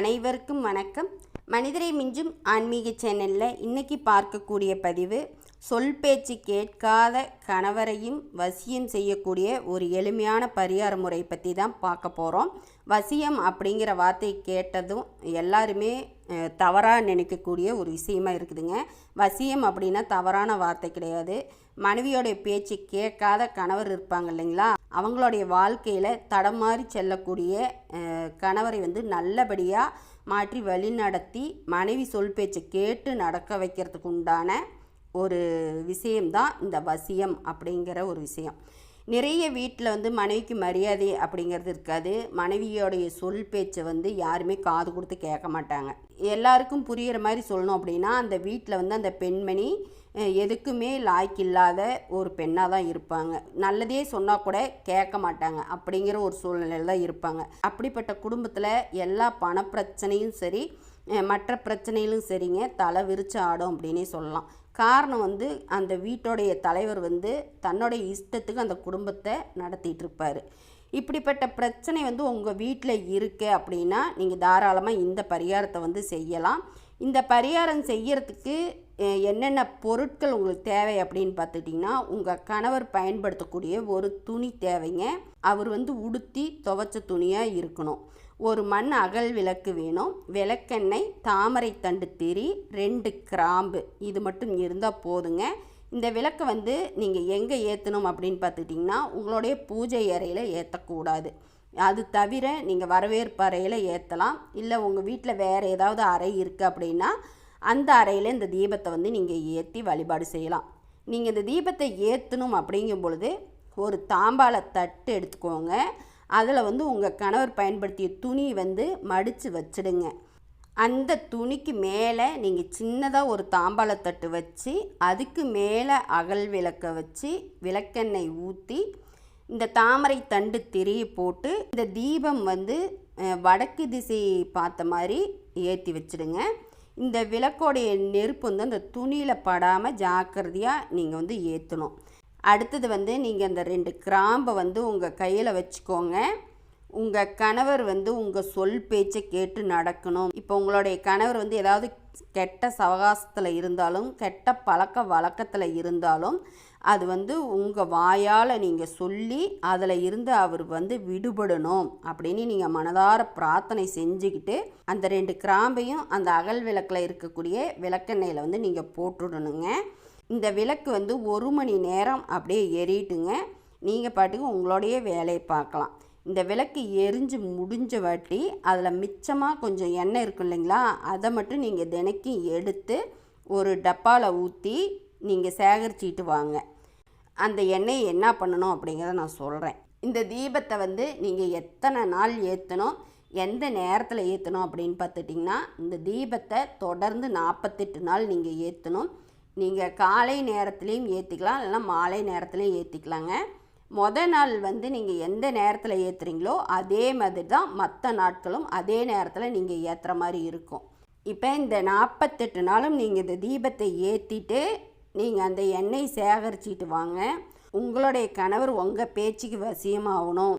அனைவருக்கும் வணக்கம். மனிதரை மிஞ்சும் ஆன்மீக சேனலில் இன்றைக்கி பார்க்கக்கூடிய பதிவு சொல் பேச்சு கேட்காத கணவரையும் வசியம் செய்யக்கூடிய ஒரு எளிமையான பரிகார முறை பற்றி தான் பார்க்க போகிறோம் வசியம் அப்படிங்கிற வார்த்தை கேட்டதும் எல்லாருமே தவறாக நினைக்கக்கூடிய ஒரு விஷயமா இருக்குதுங்க. வசியம் அப்படின்னா தவறான வார்த்தை கிடையாது. மனைவியோடைய பேச்சு கேட்காத கணவர் இருப்பாங்க இல்லைங்களா? அவங்களுடைய வாழ்க்கையில் தடமாறி செல்லக்கூடிய கணவரை வந்து நல்லபடியாக மாற்றி வழி நடத்தி மனைவி சொல் பேச்சை கேட்டு நடக்க வைக்கிறதுக்கு உண்டான ஒரு விஷயம்தான் இந்த வசியம் அப்படிங்கிற ஒரு விஷயம். நிறைய வீட்டில் வந்து மனைவிக்கு மரியாதை அப்படிங்கிறது இருக்காது. மனைவியோடைய சொல் பேச்சை வந்து யாருமே காது கொடுத்து கேட்க மாட்டாங்க. எல்லாருக்கும் புரிகிற மாதிரி சொல்லணும் அப்படின்னா அந்த வீட்டில் வந்து அந்த பெண்மணி எதுக்குமே லாய்க்கு இல்லாத ஒரு பெண்ணாக தான் இருப்பாங்க. நல்லதே சொன்னால் கூட கேட்க மாட்டாங்க. அப்படிங்கிற ஒரு சூழ்நிலையில் தான் இருப்பாங்க. அப்படிப்பட்ட குடும்பத்தில் எல்லா பணப்பிரச்சனையும் சரி மற்ற பிரச்சனையிலும் சரிங்க தலை விரிச்சு ஆடும் அப்படின்னே சொல்லலாம். காரணம் வந்து அந்த வீட்டோடைய தலைவர் வந்து தன்னுடைய இஷ்டத்துக்கு அந்த குடும்பத்தை நடத்திட்டு இருப்பார் இப்படிப்பட்ட பிரச்சனை வந்து உங்கள் வீட்டில் இருக்கு அப்படின்னா நீங்கள் தாராளமாக இந்த பரிகாரத்தை வந்து செய்யலாம். இந்த பரிகாரம் செய்யறதுக்கு என்னென்ன பொருட்கள் உங்களுக்கு தேவை அப்படின்னு பார்த்துட்டிங்கன்னா உங்கள் கணவர் பயன்படுத்தக்கூடிய ஒரு துணி தேவைங்க. அவர் வந்து உடுத்தி துவைச்ச துணியாக இருக்கணும். ஒரு மண் அகல் விளக்கு வேணும். விளக்கெண்ணெய் தாமரை தண்டு திரி ரெண்டு கிராம்பு. இது மட்டும் இருந்தால் போதுங்க. இந்த விளக்கை வந்து நீங்கள் எங்கே ஏற்றணும் அப்படின்னு பார்த்துட்டிங்கன்னா உங்களுடைய பூஜை அறையில் ஏற்றக்கூடாது அது தவிர நீங்கள் வரவேற்பு அறையில் ஏற்றலாம் இல்லை உங்கள் வீட்டில் வேறு ஏதாவது அறை இருக்குது அப்படின்னா அந்த அறையில் இந்த தீபத்தை வந்து நீங்கள் ஏற்றி வழிபாடு செய்யலாம். நீங்கள் இந்த தீபத்தை ஏற்றணும் அப்படிங்கும் பொழுது ஒரு தாம்பாள தட்டு எடுத்துக்கோங்க. அதில் வந்து உங்கள் கணவர் பயன்படுத்திய துணி வந்து மடித்து வச்சிடுங்க. அந்த துணிக்கு மேலே நீங்கள் சின்னதாக ஒரு தாம்பாளத்தட்டு வச்சு அதுக்கு மேலே அகல் விளக்கை வச்சு விளக்கெண்ணெய் ஊற்றி இந்த தாமரை தண்டு திரிய போட்டு இந்த தீபம் வந்து வடக்கு திசை பார்த்த மாதிரி ஏற்றி வச்சிடுங்க. இந்த விளக்கோடைய நெருப்பு வந்து அந்த துணியில் படாமல் ஜாக்கிரதையாக நீங்கள் வந்து ஏற்றணும் அடுத்தது வந்து நீங்கள் அந்த ரெண்டு கிராம்பை வந்து உங்கள் கையில் வச்சுக்கோங்க. உங்கள் கணவர் வந்து உங்கள் சொல் பேச்சை கேட்டு நடக்கணும். இப்போ உங்களுடைய கணவர் வந்து ஏதாவது கெட்ட சவகாசத்தில் இருந்தாலும் கெட்ட பழக்க வழக்கத்தில் இருந்தாலும் அது வந்து உங்கள் வாயால் நீங்கள் சொல்லி அதில் இருந்து அவர் வந்து விடுபடணும் அப்படின்னு நீங்கள் மனதார பிரார்த்தனை செஞ்சுக்கிட்டு அந்த ரெண்டு கிராம்பையும் அந்த அகல் விளக்கில் இருக்கக்கூடிய விளக்கெண்ணெயில் வந்து நீங்கள் போட்டுடணுங்க. இந்த விளக்கு வந்து ஒரு மணி நேரம் அப்படியே எரிட்டுங்க நீங்கள் பாட்டுக்கு உங்களுடைய வேலையை பார்க்கலாம். இந்த விளக்கு எரிஞ்சு முடிஞ்ச வாட்டி அதில் மிச்சமாக கொஞ்சம் எண்ணெய் இருக்கும் இல்லைங்களா? அதை மட்டும் நீங்கள் தினைக்கும் எடுத்து ஒரு டப்பாவில் ஊற்றி நீங்கள் சேகரிச்சிட்டு வாங்க. அந்த எண்ணெயை என்ன பண்ணணும் அப்படிங்கிறத நான் சொல்கிறேன் இந்த தீபத்தை வந்து நீங்கள் எத்தனை நாள் ஏற்றணும் எந்த நேரத்தில் ஏற்றணும் அப்படின்னு பார்த்துட்டிங்கன்னா இந்த தீபத்தை தொடர்ந்து நாற்பத்தெட்டு நாள் நீங்கள் ஏற்றணும் நீங்கள் காலை நேரத்துலேயும் ஏற்றிக்கலாம் இல்லைன்னா மாலை நேரத்துலையும் ஏற்றிக்கலாங்க மொதல் நாள் வந்து நீங்கள் எந்த நேரத்தில் ஏற்றுறீங்களோ அதே மாதிரி தான் மற்ற நாட்களும் அதே நேரத்தில் நீங்கள் ஏற்றுற மாதிரி இருக்கும். இப்போ இந்த நாற்பத்தெட்டு நாளும் நீங்கள் இந்த தீபத்தை ஏற்றிட்டு நீங்கள் அந்த எண்ணெய் சேகரிச்சிட்டு வாங்க. உங்களுடைய கணவர் உங்கள் பேச்சுக்கு வசியமாகணும்.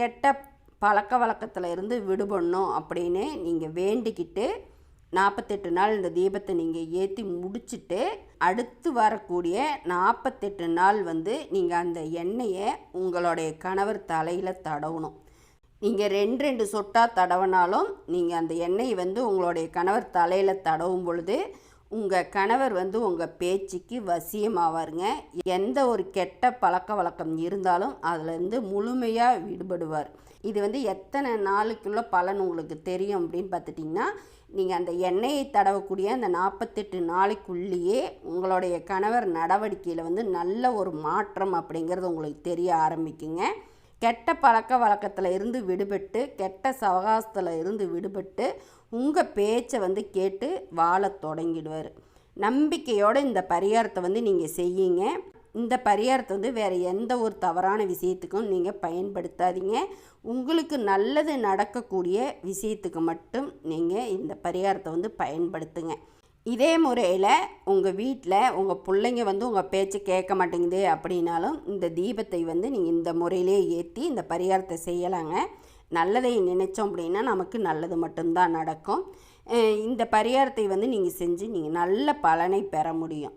கெட்ட பழக்க வழக்கத்தில் இருந்து விடுபடணும் அப்படின்னு நீங்கள் வேண்டிக்கிட்டு நாற்பத்தெட்டு நாள் இந்த தீபத்தை நீங்கள் ஏற்றி முடிச்சுட்டு அடுத்து வரக்கூடிய நாற்பத்தெட்டு நாள் வந்து நீங்கள் அந்த எண்ணெயை உங்களுடைய கணவர் தலையில் தடவணும். நீங்கள் ரெண்டு ரெண்டு சொட்டாக தடவினாலும் நீங்கள் அந்த எண்ணெய் வந்து உங்களுடைய கணவர் தலையில் தடவும் பொழுது உங்கள் கணவர் வந்து உங்கள் பேச்சுக்கு வசியமாவாருங்க. எந்த ஒரு கெட்ட பழக்க வழக்கம் இருந்தாலும் அதுலேருந்து முழுமையாக விடுபடுவார். இது வந்து எத்தனை நாளுக்குள்ள பலன் உங்களுக்கு தெரியும் அப்படின்னு பார்த்துட்டிங்கன்னா நீங்கள் அந்த எண்ணெயை தடவக்கூடிய அந்த நாற்பத்தெட்டு நாளைக்குள்ளேயே உங்களுடைய கணவர் நடவடிக்கையில் வந்து நல்ல ஒரு மாற்றம் அப்படிங்கிறது உங்களுக்கு தெரிய ஆரம்பிக்குங்க. கெட்ட பழக்க வழக்கத்தில் இருந்து விடுபட்டு கெட்ட சவகாசத்தில் இருந்து விடுபட்டு உங்கள் பேச்சை வந்து கேட்டு வாழ தொடங்கிடுவார். நம்பிக்கையோடு இந்த பரிகாரத்தை வந்து நீங்கள் செய்யுங்க. இந்த பரிகாரத்தை வந்து வேறு எந்த ஒரு தவறான விஷயத்துக்கும் நீங்கள் பயன்படுத்தாதீங்க. உங்களுக்கு நல்லது நடக்கக்கூடிய விஷயத்துக்கு மட்டும் நீங்கள் இந்த பரிகாரத்தை வந்து பயன்படுத்துங்க. இதே முறையில் உங்கள் வீட்டில் உங்கள் பிள்ளைங்க வந்து உங்கள் பேச்சை கேட்க மாட்டேங்குது அப்படின்னாலும் இந்த தீபத்தை வந்து நீங்கள் இந்த முறையிலே ஏற்றி இந்த பரிகாரத்தை செய்யலாங்க. நல்லதை நினைச்சோம் அப்படின்னா நமக்கு நல்லது மட்டும்தான் நடக்கும். இந்த பரிகாரத்தை வந்து நீங்கள் செஞ்சு நீங்கள் நல்ல பலனை பெற முடியும்.